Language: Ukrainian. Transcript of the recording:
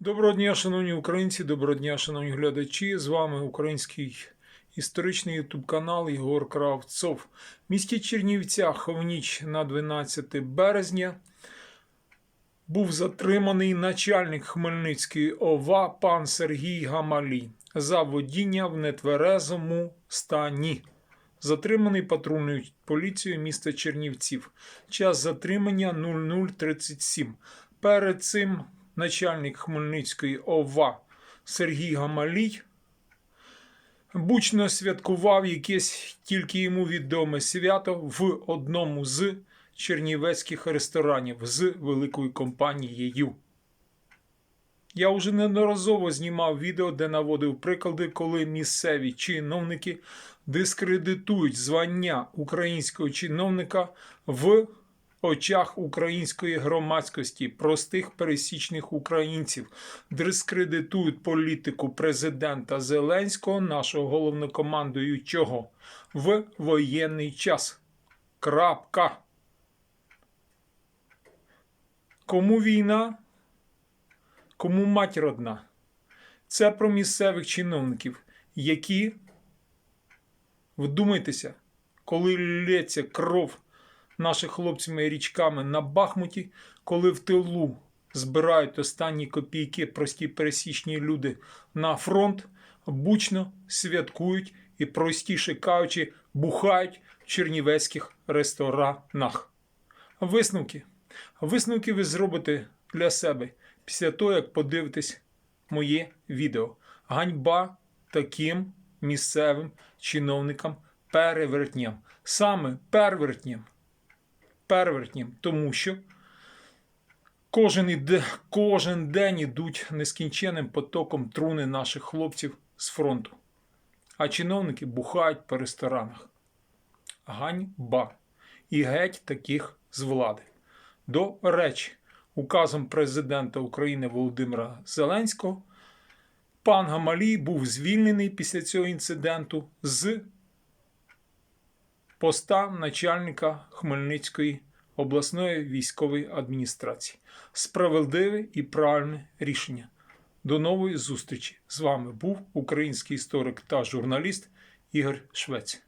Доброго дня, шановні українці, доброго дня, шановні глядачі. З вами український історичний ютуб канал Єгор Кравцов. В місті Чернівцях в ніч на 12 березня був затриманий начальник Хмельницької ОВА пан Сергій Гамалій за водіння в нетверезому стані. Затриманий патрульною поліцією міста Чернівців. Час затримання 0037. Перед цим начальник Хмельницької ОВА Сергій Гамалій бучно святкував якесь тільки йому відоме свято в одному з чернівецьких ресторанів з великою компанією. Я вже неодноразово знімав відео, де наводив приклади, коли місцеві чиновники дискредитують звання українського чиновника в очах української громадськості, простих пересічних українців, дискредитують політику президента Зеленського, нашого головнокомандуючого, в воєнний час. Крапка. Кому війна? Кому мать родна? Це про місцевих чиновників, які, вдумайтеся, коли лється кров наших хлопцями і річками на Бахмуті, коли в тилу збирають останні копійки прості пересічні люди на фронт, бучно святкують і, простіше кажучи, бухають в чернівецьких ресторанах. Висновки. Висновки ви зробите для себе після того, як подивитесь моє відео. Ганьба таким місцевим чиновникам перевертням. Саме перевертням. Перевертням, тому що кожен, кожен день ідуть нескінченним потоком труни наших хлопців з фронту. А чиновники бухають по ресторанах. Ганьба. І геть таких з влади. До речі, указом президента України Володимира Зеленського пан Гамалій був звільнений після цього інциденту з поста начальника Хмельницької обласної військової адміністрації. Справедливе і правильне рішення. До нової зустрічі! З вами був український історик та журналіст Ігор Швець.